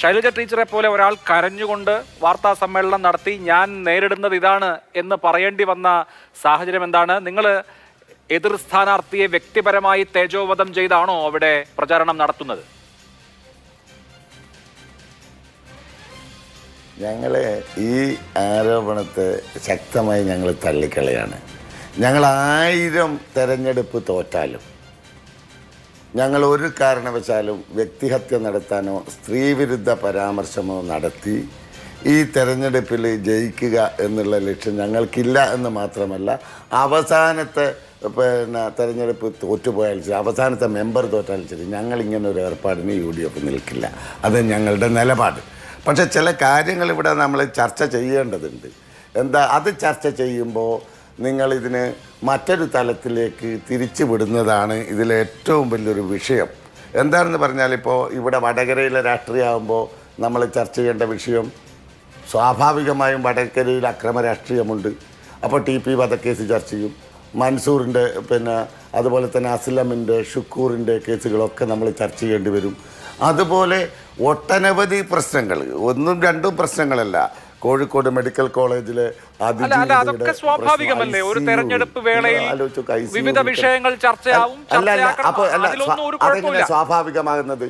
ശൈലജ ടീച്ചറെ പോലെ ഒരാൾ കരഞ്ഞുകൊണ്ട് വാർത്താ സമ്മേളനം നടത്തി ഞാൻ നേരിടുന്നത് ഇതാണ് എന്ന് പറയേണ്ടി വന്ന സാഹചര്യം എന്താണ്? നിങ്ങൾ എതിർ സ്ഥാനാർത്ഥിയെ വ്യക്തിപരമായി തേജോവധം ചെയ്താണോ അവിടെ പ്രചാരണം നടത്തുന്നത്? ഞങ്ങൾ ഈ ആരോപണത്തെ ശക്തമായി ഞങ്ങൾ തള്ളിക്കളയാണ്. ഞങ്ങൾ ആയിരം തെരഞ്ഞെടുപ്പ് തോറ്റാലും ഞങ്ങൾ ഒരു കാരണവശാലും വ്യക്തിഹത്യ നടത്താനോ സ്ത്രീവിരുദ്ധ പരാമർശമോ നടത്തി ഈ തെരഞ്ഞെടുപ്പിൽ ജയിക്കുക എന്നുള്ള ലക്ഷ്യം ഞങ്ങൾക്കില്ല എന്ന് മാത്രമല്ല അവസാനത്തെ പിന്നെ തെരഞ്ഞെടുപ്പ് തോറ്റുപോയാൽ ശരി അവസാനത്തെ മെമ്പർ തോറ്റാൽ ശരി ഞങ്ങൾ ഇങ്ങനെ ഒരു ഏർപ്പാടിന് യു ഡി എഫ് നിൽക്കില്ല. അത് ഞങ്ങളുടെ നിലപാട്. പക്ഷേ ചില കാര്യങ്ങൾ ഇവിടെ നമ്മൾ ചർച്ച ചെയ്യേണ്ടതുണ്ട്. എന്താ അത് ചർച്ച ചെയ്യുമ്പോൾ നിങ്ങളിതിന് മറ്റൊരു തലത്തിലേക്ക് തിരിച്ചു വിടുന്നതാണ് ഏറ്റവും വലിയൊരു വിഷയം. എന്താണെന്ന് പറഞ്ഞാൽ ഇപ്പോൾ ഇവിടെ വടകരയിലെ രാഷ്ട്രീയമാകുമ്പോൾ നമ്മൾ ചർച്ച ചെയ്യേണ്ട വിഷയം സ്വാഭാവികമായും വടകരയിൽ അക്രമ രാഷ്ട്രീയമുണ്ട്. അപ്പോൾ ടി പി വധക്കേസ് ചർച്ച ചെയ്യും. മൻസൂറിന്റെ പിന്നെ അതുപോലെ തന്നെ അസ്ലമിന്റെ ഷുക്കൂറിന്റെ കേസുകളൊക്കെ നമ്മൾ ചർച്ച ചെയ്യേണ്ടി വരും. അതുപോലെ ഒട്ടനവധി പ്രശ്നങ്ങൾ ഒന്നും രണ്ടും പ്രശ്നങ്ങളല്ല. കോഴിക്കോട് മെഡിക്കൽ കോളേജിലെ അതൊക്കെ സ്വാഭാവികമല്ലേ? ഒരു തെരഞ്ഞെടുപ്പ് വേളയിൽ വിവിധ വിഷയങ്ങൾ ചർച്ചയാവും സ്വാഭാവികമാകുന്നത്?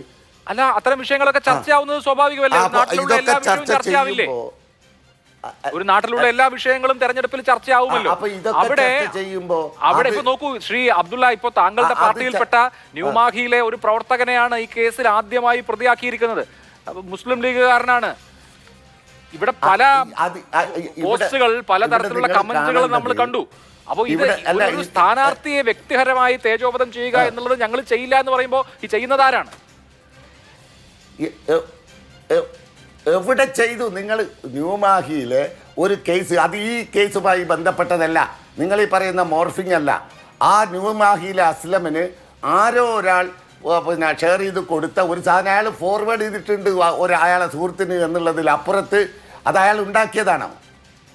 അല്ല അത്തരം വിഷയങ്ങളൊക്കെ ചർച്ചയാവുന്നത് സ്വാഭാവികമല്ലേ? നാട്ടിലുള്ള എല്ലാ വിഷയവും ചർച്ച ചർച്ചയാവില്ലേ? ഒരു നാട്ടിലുള്ള എല്ലാ വിഷയങ്ങളും തെരഞ്ഞെടുപ്പിൽ ചർച്ചയാവുമല്ലോ. അവിടെ ചെയ്യുമ്പോ അവിടെ ഇപ്പൊ നോക്കൂ ശ്രീ അബ്ദുള്ള ഇപ്പൊ താങ്കളുടെ പാർട്ടിയിൽപ്പെട്ട ന്യൂമാഹിയിലെ ഒരു പ്രവർത്തകനെയാണ് ഈ കേസിൽ ആദ്യമായി പ്രതിയാക്കിയിരിക്കുന്നത്. മുസ്ലിം ലീഗുകാരനാണ്. ഇവിടെ പല പോസ്റ്റുകൾ പലതരത്തിലുള്ള കമന്റുകൾ നമ്മൾ കണ്ടു. അപ്പോൾ ഇത് ഒരു സ്ഥാനാർത്ഥിയെ വ്യക്തിപരമായി തേജോപദം ചെയ്യുക എന്നുള്ളത് ഞങ്ങൾ ചെയ്യില്ല എന്ന് പറയുമ്പോൾ ഈ ചെയ്യുന്നത് ആരാണ്? എവിടെ ചെയ്തു നിങ്ങൾ ന്യൂമാഹിയിലെ ഒരു കേസ്? അത് ഈ കേസുമായി ബന്ധപ്പെട്ടതല്ല. നിങ്ങൾ ഈ പറയുന്ന മോർഫിംഗ് അല്ല. ആ ന്യൂമാഹിയിലെ അസ്ലമിന് ആരോ ഒരാൾ പിന്നെ ഷെയർ ചെയ്ത് കൊടുത്ത ഒരു സാധനം അയാൾ ഫോർവേഡ് ചെയ്തിട്ടുണ്ട് ഒരു അയാളെ സുഹൃത്തിന് എന്നുള്ളതിൽ അപ്പുറത്ത് അത് അയാൾ ഉണ്ടാക്കിയതാണോ?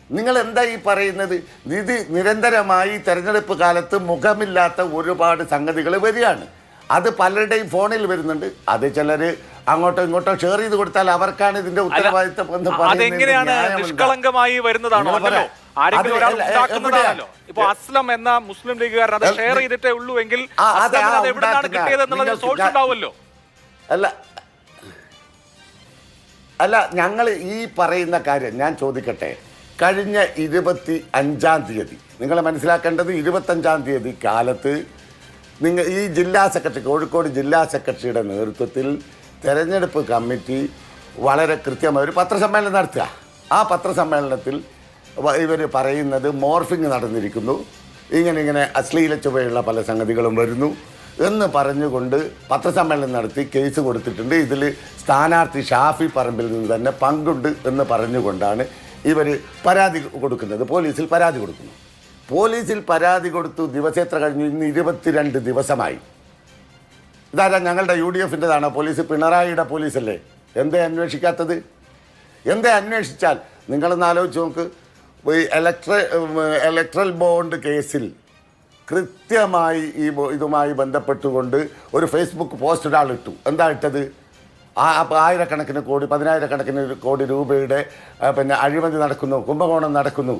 നിങ്ങൾ എന്താ ഈ പറയുന്നത്? ഇത് നിരന്തരമായി തെരഞ്ഞെടുപ്പ് കാലത്ത് മുഖമില്ലാത്ത ഒരുപാട് സംഗതികൾ വരികയാണ്. അത് പലരുടെയും ഫോണിൽ വരുന്നുണ്ട്. അത് ചിലർ അങ്ങോട്ടോ ഇങ്ങോട്ടോ ഷെയർ ചെയ്ത് കൊടുത്താൽ അവർക്കാണ് ഇതിന്റെ ഉത്തരവാദിത്തം എന്ന് പറയുന്നതിൽ അതെങ്ങനെയാണ് ന്യായമുണ്ടോ? നിഷ്കളങ്കമായി വരുന്നതാണോ? ഇപ്പൊ അസ്ലം എന്ന മുസ്ലിം ലീഗുകാരൻ അത് ഷെയർ ചെയ്തിട്ടേ ഉള്ളൂ എങ്കിൽ കിട്ടിയത് എന്നുള്ളത് സോഴ്സ് ഉണ്ടാവുമല്ലോ. അല്ല അല്ല ഞങ്ങൾ ഈ പറയുന്ന കാര്യം ഞാൻ ചോദിക്കട്ടെ. കഴിഞ്ഞ ഇരുപത്തി അഞ്ചാം തീയതി നിങ്ങൾ മനസ്സിലാക്കേണ്ടത് ഇരുപത്തഞ്ചാം തീയതി കാലത്ത് നിങ്ങൾ ഈ ജില്ലാ സെക്രട്ടറി കോഴിക്കോട് ജില്ലാ സെക്രട്ടറിയുടെ നേതൃത്വത്തിൽ തെരഞ്ഞെടുപ്പ് കമ്മിറ്റി വളരെ കൃത്യമായ ഒരു പത്രസമ്മേളനം നടത്തുക. ആ പത്രസമ്മേളനത്തിൽ ഇവർ പറയുന്നത് മോർഫിംഗ് നടന്നിരിക്കുന്നു. ഇങ്ങനെ ഇങ്ങനെ അശ്ലീല ചുവയുള്ള പല സംഗതികളും വരുന്നു. എന്ന് പറഞ്ഞുകൊണ്ട് പത്രസമ്മേളനം നടത്തി കേസ് കൊടുത്തിട്ടുണ്ട്. ഇതിൽ സ്ഥാനാർത്ഥി ഷാഫി പറമ്പിൽ നിന്ന് തന്നെ പങ്കുണ്ട് എന്ന് പറഞ്ഞുകൊണ്ടാണ് ഇവർ പരാതി കൊടുക്കുന്നത്. പോലീസിൽ പരാതി കൊടുക്കുന്നു. പോലീസിൽ പരാതി കൊടുത്തു. ദിവസേത്ര കഴിഞ്ഞു. ഇന്ന് ഇരുപത്തിരണ്ട് ദിവസമായി. ഇതാരാ ഞങ്ങളുടെ യു ഡി എഫിന്റെതാണോ പോലീസ്? പിണറായിയുടെ പോലീസല്ലേ? എന്തേ അന്വേഷിക്കാത്തത്? എന്തേ അന്വേഷിച്ചാൽ? നിങ്ങളൊന്ന് ആലോചിച്ച് നോക്ക്. ഇലക്ട്ര ഇലക്ട്രൽ ബോണ്ട് കേസിൽ കൃത്യമായി ഈ ഇതുമായി ബന്ധപ്പെട്ടുകൊണ്ട് ഒരു ഫേസ്ബുക്ക് പോസ്റ്റ് ഒരാൾ ഇട്ടു എന്താ ഇട്ടത്? ആ ആയിരക്കണക്കിന് കോടി പതിനായിരക്കണക്കിന് കോടി രൂപയുടെ പിന്നെ അഴിമതി നടക്കുന്നു കുംഭകോണം നടക്കുന്നു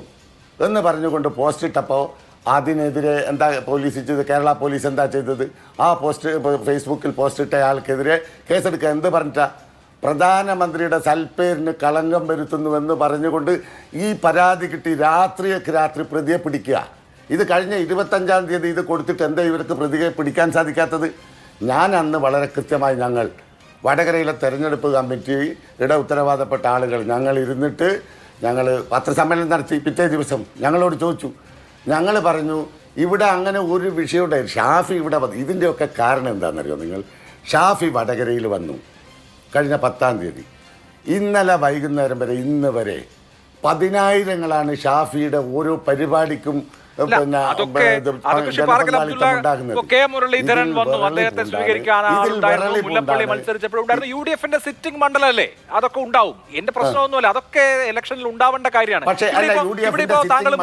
എന്ന് പറഞ്ഞുകൊണ്ട് പോസ്റ്റ് ഇട്ടപ്പോൾ അതിനെതിരെ എന്താ പോലീസ് ചെയ്തത് കേരള പോലീസ് എന്താ ചെയ്തത്? ആ പോസ്റ്റ് ഫേസ്ബുക്കിൽ പോസ്റ്റ് ഇട്ട ആൾക്കെതിരെ കേസെടുക്കുക എന്ത് പറഞ്ഞിട്ടാ? പ്രധാനമന്ത്രിയുടെ സൽപ്പേരിന് കളങ്കം വരുത്തുന്നുവെന്ന് പറഞ്ഞുകൊണ്ട് ഈ പരാതി കിട്ടി രാത്രിയൊക്കെ രാത്രി പ്രതിയെ പിടിക്കുക. ഇത് കഴിഞ്ഞ ഇരുപത്തഞ്ചാം തീയതി ഇത് കൊടുത്തിട്ട് എന്താ ഇവർക്ക് പ്രതിയെ പിടിക്കാൻ സാധിക്കാത്തത്? ഞാൻ അന്ന് വളരെ കൃത്യമായി ഞങ്ങൾ വടകരയിലെ തെരഞ്ഞെടുപ്പ് കമ്മിറ്റിയുടെ ഉത്തരവാദപ്പെട്ട ആളുകൾ ഞങ്ങൾ ഇരുന്നിട്ട് ഞങ്ങൾ പത്രസമ്മേളനം നടത്തി. പിറ്റേ ദിവസം ഞങ്ങളോട് ചോദിച്ചു. ഞങ്ങൾ പറഞ്ഞു ഇവിടെ അങ്ങനെ ഒരു വിഷയമുണ്ട്. ഷാഫി ഇവിടെ വന്നു ഇതിന്റെയൊക്കെ കാരണം എന്താണെന്നറിയോ നിങ്ങൾ? ഷാഫി വടകരയിൽ വന്നു കഴിഞ്ഞ പത്താം തീയതി. ഇന്നലെ വൈകുന്നേരം വരെ ഇന്ന് വരെ പതിനായിരങ്ങളാണ് ഷാഫിയുടെ ഓരോ പരിപാടിക്കും മുരളീധരൻ വന്നു അദ്ദേഹത്തെ വിറളിപ്പുണ്ടാണ്. സ്വീകരിക്കാൻ ആളുണ്ടായിരുന്നു മുല്ലപ്പള്ളി യു ഡി എഫിന്റെ സിറ്റിംഗ് മണ്ഡലമല്ലേ? അതൊക്കെ ഉണ്ടാവും. എന്റെ പ്രശ്നമൊന്നുമല്ല അതൊക്കെ ഇലക്ഷനിൽ ഉണ്ടാവേണ്ട കാര്യമാണ്. ഇവിടെ ഇപ്പോ- താങ്കൾ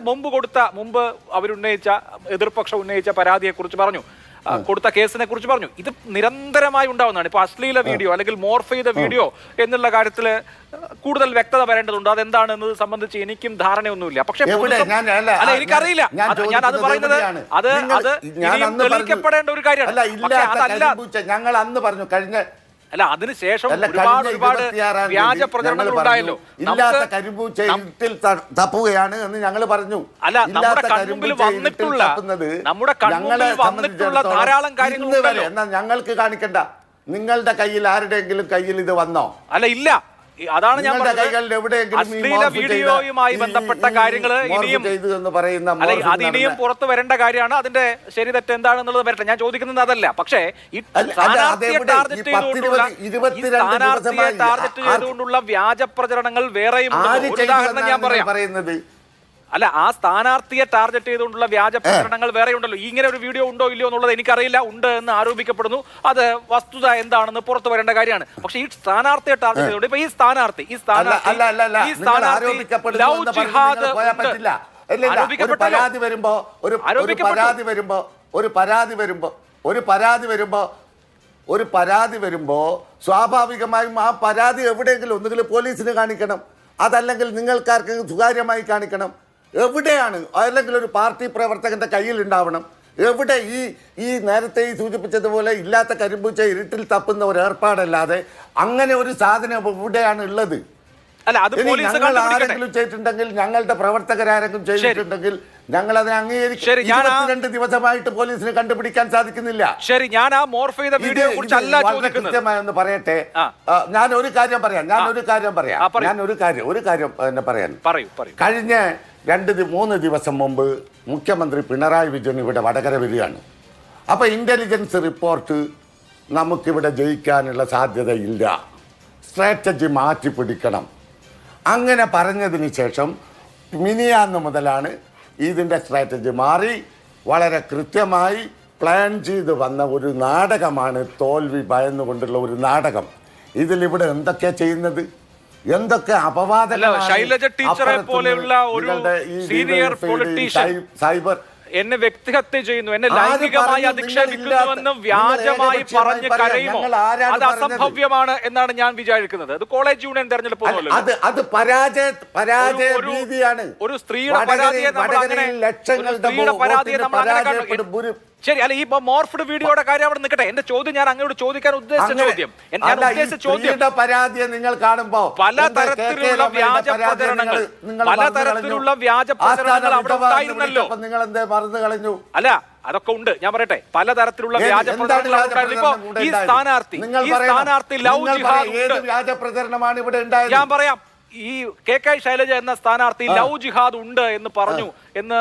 മുമ്പ് കൊടുത്ത മുമ്പ് അവരുന്നയിച്ച എതിർപക്ഷം ഉന്നയിച്ച പരാതിയെ കുറിച്ച് പറഞ്ഞു. കൊടുത്ത കേസിനെ കുറിച്ച് പറഞ്ഞു. ഇത് നിരന്തരമായി ഉണ്ടാവുന്നതാണ്. ഇപ്പൊ അശ്ലീല വീഡിയോ അല്ലെങ്കിൽ മോർഫ് ചെയ്ത വീഡിയോ എന്നുള്ള കാര്യത്തിൽ കൂടുതൽ വ്യക്തത വരേണ്ടതുണ്ട്. അതെന്താണ് എന്നത് സംബന്ധിച്ച് എനിക്കും ധാരണയൊന്നുമില്ല. പക്ഷെ അല്ല, എനിക്കറിയില്ല. ഞാൻ അത് പറയുന്നത് അത് അത് തെളിയിക്കപ്പെടേണ്ട ഒരു കാര്യമാണ്. ഞങ്ങൾ അന്ന് പറഞ്ഞു കഴിഞ്ഞ അല്ല അതിനുശേഷം ഒരുപാട് ഒരുപാട് വ്യാജ പ്രചരണങ്ങൾ ഉണ്ടായല്ലോ. ഇല്ലാത്ത തപ്പുകയാണ് എന്ന് ഞങ്ങൾ പറഞ്ഞു. അല്ല, നമ്മുടെ കൺമുമ്പിൽ വന്നിട്ടുള്ള- നമ്മുടെ കൺമുമ്പിൽ ഞങ്ങളെ വന്നിട്ടുള്ള ധാരാളം കാര്യങ്ങൾ എന്നാൽ. ഞങ്ങൾക്ക് കാണിക്കണ്ട. നിങ്ങളുടെ കയ്യിൽ ആരുടെയെങ്കിലും കയ്യിൽ ഇത് വന്നോ? അല്ല ഇല്ല. അതാണ് ഞാൻ അശ്ലീല വീഡിയോയുമായി ബന്ധപ്പെട്ട കാര്യങ്ങൾ ഇനിയും ചെയ്തു എന്ന് പറയുന്ന അല്ല മോർഫ് അത് ഇനിയും പുറത്തു വരേണ്ട കാര്യമാണ്. അതിന്റെ ശരി തെറ്റ് എന്താണെന്നുള്ളത് വരട്ടെ. ഞാൻ ചോദിക്കുന്നത് അതല്ല. പക്ഷേ ഈ സ്ഥാനാർത്ഥിയെ? ടാർഗറ്റ് ചെയ്തുകൊണ്ടുള്ള ഈ സ്ഥാനാർത്ഥിയെ ടാർഗറ്റ് ചെയ്തുകൊണ്ടുള്ള വ്യാജ പ്രചരണങ്ങൾ വേറെയും ഉദാഹരണം ഞാൻ പറയാം. അല്ല ആ സ്ഥാനാർത്ഥിയെ ടാർഗറ്റ് ചെയ്തുകൊണ്ടുള്ള വ്യാജ പ്രകടനങ്ങൾ വേറെ ഉണ്ടല്ലോ ഇങ്ങനെ ഒരു വീഡിയോ ഉണ്ടോ ഇല്ലയോ എന്നുള്ളത് എനിക്കറിയില്ല. ഉണ്ട് എന്ന് ആരോപിക്കപ്പെടുന്നു. അത് വസ്തുത എന്താണെന്ന് പുറത്തു വരേണ്ട കാര്യമാണ്. പക്ഷെ ഈ സ്ഥാനാർത്ഥിയെ ടാർഗറ്റ് ചെയ്തുകൊണ്ട് ഇപ്പൊ ഈ സ്ഥാനാർത്ഥി ഈ സ്ഥാനാർത്ഥി ഈ സ്ഥാനാർത്ഥി ലവ് ജിഹാദ് പരാതി വരുമ്പോ ഒരു പരാതി വരുമ്പോ ഒരു പരാതി വരുമ്പോ ഒരു പരാതി വരുമ്പോ ഒരു പരാതി വരുമ്പോ സ്വാഭാവികമായും ആ പരാതി എവിടെയെങ്കിലും ഒന്നുകിൽ പോലീസിന് കാണിക്കണം. അതല്ലെങ്കിൽ നിങ്ങൾക്കാർക്ക് സുതാര്യമായി കാണിക്കണം. എവിടെയാണ് അല്ലെങ്കിൽ ഒരു പാർട്ടി പ്രവർത്തകന്റെ കയ്യിൽ ഉണ്ടാവണം എവിടെ ഈ ഈ നേരത്തെ ഈ സൂചിപ്പിച്ചതുപോലെ ഇല്ലാത്ത കരിമ്പൂച്ച ഇരുട്ടിൽ തപ്പുന്ന ഒരു ഏർപ്പാടല്ലാതെ അങ്ങനെ ഒരു സാധനം എവിടെയാണ് ഉള്ളത്? ഇനി ഞങ്ങൾ ആരെങ്കിലും ചെയ്തിട്ടുണ്ടെങ്കിൽ ഞങ്ങളുടെ പ്രവർത്തകരാരെങ്കിലും ചെയ്തിട്ടുണ്ടെങ്കിൽ ഞങ്ങൾ അതിനെ അംഗീകരിക്കും. ഇരുപത്തിരണ്ട് ദിവസമായിട്ട് പോലീസിന് കണ്ടുപിടിക്കാൻ സാധിക്കുന്നില്ല. ശരി ഞാൻ ആ മോർഫ് ചെയ്ത വീഡിയോ വളരെ കൃത്യമായൊന്ന് പറയട്ടെ. ഞാൻ ഒരു കാര്യം പറയാം ഞാൻ ഒരു കാര്യം പറയാം. ഞാൻ ഒരു കാര്യം ഒരു കാര്യം എന്നെ പറയാൻ. പറയൂ പറയൂ. കഴിഞ്ഞ രണ്ട് മൂന്ന് ദിവസം മുമ്പ് മുഖ്യമന്ത്രി പിണറായി വിജയൻ ഇവിടെ വടകര വരികയാണ്. അപ്പൊ ഇന്റലിജൻസ് റിപ്പോർട്ട് നമുക്കിവിടെ ജയിക്കാനുള്ള സാധ്യതയില്ല. സ്ട്രാറ്റജി മാറ്റി പിടിക്കണം അങ്ങനെ പറഞ്ഞതിന് ശേഷം മിനിയാന്ന് മുതലാണ് ഇതിന്റെ സ്ട്രാറ്റജി മാറി വളരെ കൃത്യമായി പ്ലാൻ ചെയ്ത് വന്ന ഒരു നാടകമാണ് തോൽവി ഭയന്നുകൊണ്ടുള്ള ഒരു നാടകം. ഇതിലിവിടെ എന്തൊക്കെയാ ചെയ്യുന്നത്? എന്തൊക്കെ അപവാദ ശൈലജ ടീച്ചറെ പോലെയുള്ള ഒരു സീനിയർ സൈ- സൈബർ എന്നെ വ്യക്തിഹത്യ ചെയ്യുന്നു എന്നെ ലൈംഗികമായി അധിക്ഷേപിക്കുന്നുവെന്നും വ്യാജമായി പറഞ്ഞ് കരയുമോ? അത് അസംഭവ്യമാണ് എന്നാണ് ഞാൻ വിചാരിക്കുന്നത്. അത് കോളേജ് യൂണിയൻ തെരഞ്ഞെടുപ്പ് അത് അത് പരാജയ പരാജയ ഒരു- ഒരു- സ്ത്രീയുടെ പരാതിയെ നമ്മൾ അങ്ങനെ സ്ത്രീയുടെ പരാതിയെ നമ്മൾ അങ്ങനെ ശരി അല്ല ഈ മോർഫ്ഡ് വീഡിയോയുടെ കാര്യം അവിടെ നിൽക്കട്ടെ. എന്റെ ചോദ്യം ഞാൻ അങ്ങോട്ട് ചോദിക്കാൻ ഉദ്ദേശിച്ച ചോദ്യം. ഞാൻ ഉദ്ദേശിച്ച ചോദ്യം. പരാതിയെ നിങ്ങൾ കാണുമ്പോ പല തരത്തിലുള്ള വ്യാജ പ്രചരണങ്ങൾ? പല തരത്തിലുള്ള വ്യാജ പ്രചരണങ്ങൾ അവിടെ ഉണ്ടായിരുന്നല്ലോ. നിങ്ങൾ എന്തേ മറന്നു കളഞ്ഞു? അല്ല അതൊക്കെ ഉണ്ട്. ഞാൻ പറയട്ടെ. പലതരത്തിലുള്ള വ്യാജ പ്രചരണങ്ങൾ. ഇപ്പോ ഈ? സ്ഥാനാർത്ഥി ഈ. സ്ഥാനാർത്ഥി ലവ് ജിഹാദ് വ്യാജ പ്രചരണമാണ് ഇവിടെ ഞാൻ പറയാം. ഈ കെ കെ ശൈലജ എന്ന സ്ഥാനാർത്ഥി ലവ് ജിഹാദ് ഉണ്ട് എന്ന് പറഞ്ഞു എന്ന്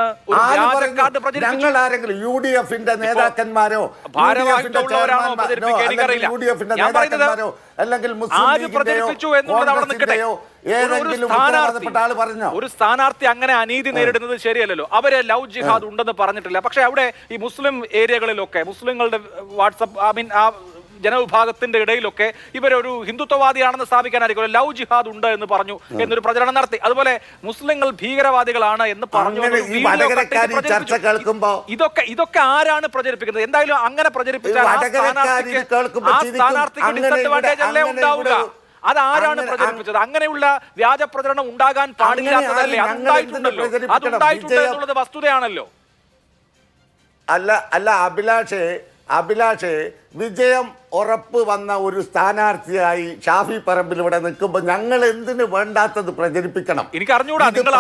ഞങ്ങൾ ആരെങ്കിലും യു ഡി എഫിന്റെ നേതാക്കന്മാരോ. യു ഡി എഫിന്റെ നേതാക്കന്മാരോ? അല്ലെങ്കിൽ ഒരു സ്ഥാനാർത്ഥി അങ്ങനെ അനീതി നേരിടുന്നത് ശരിയല്ലല്ലോ. അവർ ലവ് ജിഹാദ് ഉണ്ടെന്ന് പറഞ്ഞിട്ടില്ല. പക്ഷെ അവിടെ ഈ മുസ്ലിം ഏരിയകളിലൊക്കെ മുസ്ലിങ്ങളുടെ വാട്സപ്പ് ഐ മീൻ ആ ജനവിഭാഗത്തിന്റെ ഇടയിലൊക്കെ ഇവരൊരു ഹിന്ദുത്വവാദിയാണെന്ന് സ്ഥാപിക്കാനായിരിക്കും. ലവ് ജിഹാദ് ഉണ്ട് എന്ന് പറഞ്ഞു എന്നൊരു പ്രചരണം നടത്തി. അതുപോലെ മുസ്ലിങ്ങൾ ഭീകരവാദികളാണ് എന്ന് പറഞ്ഞു. ഇതൊക്കെ ഇതൊക്കെ ആരാണ് പ്രചരിപ്പിക്കുന്നത്? എന്തായാലും അങ്ങനെ പ്രചരിപ്പിച്ചാൽ ആ സ്ഥാനാർത്ഥിക്ക് ഡിസഡ്വാന്റേജ് അല്ലേ ഉണ്ടാവുക? അതാരാണ് പ്രചരിപ്പിച്ചത്? അങ്ങനെയുള്ള വ്യാജ പ്രചരണം ഉണ്ടാകാൻ പാടില്ലാത്തതല്ലേ? അതുണ്ടായിട്ടുണ്ടല്ലോ അതുണ്ടായിട്ടുണ്ട് എന്നുള്ളത് വസ്തുതയാണല്ലോ. അല്ല അല്ല അഭിലാഷേ അഭിലാഷേ വിജയം ഉറപ്പ് വന്ന ഒരു സ്ഥാനാർത്ഥിയായി ഷാഫി പറമ്പിൽ ഇവിടെ നിൽക്കുമ്പോൾ ഞങ്ങൾ എന്തിനു വേണ്ടാത്തത് പ്രചരിപ്പിക്കണം? എനിക്ക് അറിഞ്ഞൂടാ നിങ്ങൾ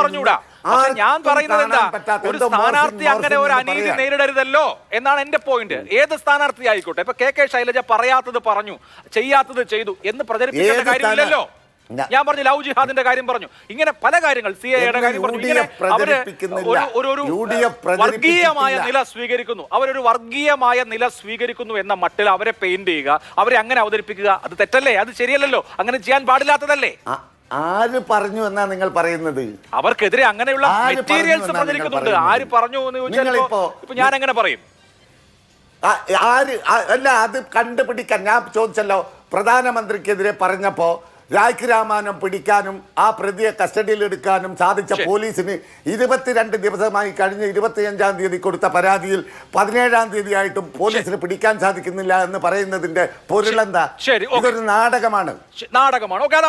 പറഞ്ഞൂടാ. ഞാൻ പറയുന്നത് എന്താ ഒരു സ്ഥാനാർത്ഥി അങ്ങനെ ഒരു അനീതി നേരിടരുതല്ലോ എന്നാണ് എന്റെ പോയിന്റ്. ഏത് സ്ഥാനാർത്ഥി ആയിക്കോട്ടെ ഇപ്പൊ കെ കെ ശൈലജ പറയാത്തത് പറഞ്ഞു ചെയ്യാത്തത് ചെയ്തു എന്ന് പ്രചരിപ്പിക്കേണ്ട കാര്യമില്ലല്ലോ. ഞാൻ പറഞ്ഞു ലവ് ജിഹാദിന്റെ കാര്യം പറഞ്ഞു. ഇങ്ങനെ പല കാര്യങ്ങൾ സി എയുടെ കാര്യം പറഞ്ഞു. ഇങ്ങനെ അവർ. ഒരു- ഒരു വർഗീയമായ നില സ്വീകരിക്കുന്നു. അവരൊരു വർഗീയമായ നില സ്വീകരിക്കുന്നു എന്ന മട്ടിൽ അവരെ പെയിന്റ് ചെയ്യുക അവരെ അങ്ങനെ അവതരിപ്പിക്കുക അത് തെറ്റല്ലേ? അത് ശരിയല്ലല്ലോ. അങ്ങനെ ചെയ്യാൻ പാടില്ലാത്തതല്ലേ? ആര് പറഞ്ഞു എന്നാ നിങ്ങൾ പറയുന്നത്? അവർക്കെതിരെ അങ്ങനെയുള്ള മെറ്റീരിയൽസ് പ്രചരിക്കുന്നുണ്ട് ആര് പറഞ്ഞു എന്ന് ചോദിച്ചാൽ ഇപ്പോ- ഇപ്പൊ ഞാൻ എങ്ങനെ പറയും? ആര് അല്ല അത് കണ്ടുപിടിക്കാൻ ഞാൻ ചോദിച്ചല്ലോ. പ്രധാനമന്ത്രിക്കെതിരെ പറഞ്ഞപ്പോ രായ്ക്ക് രാമാനം പിടിക്കാനും ആ പ്രതിയെ കസ്റ്റഡിയിൽ എടുക്കാനും സാധിച്ച. പോലീസിന് ഇരുപത്തിരണ്ട് ദിവസമായി കഴിഞ്ഞ ഇരുപത്തിയഞ്ചാം തീയതി കൊടുത്ത പരാതിയിൽ പതിനേഴാം തീയതി ആയിട്ടും പോലീസിന് പിടിക്കാൻ സാധിക്കുന്നില്ല എന്ന് പറയുന്നതിന്റെ പൊരുളെന്താ. ഇതൊരു നാടകമാണ്. നാടകമാണ്.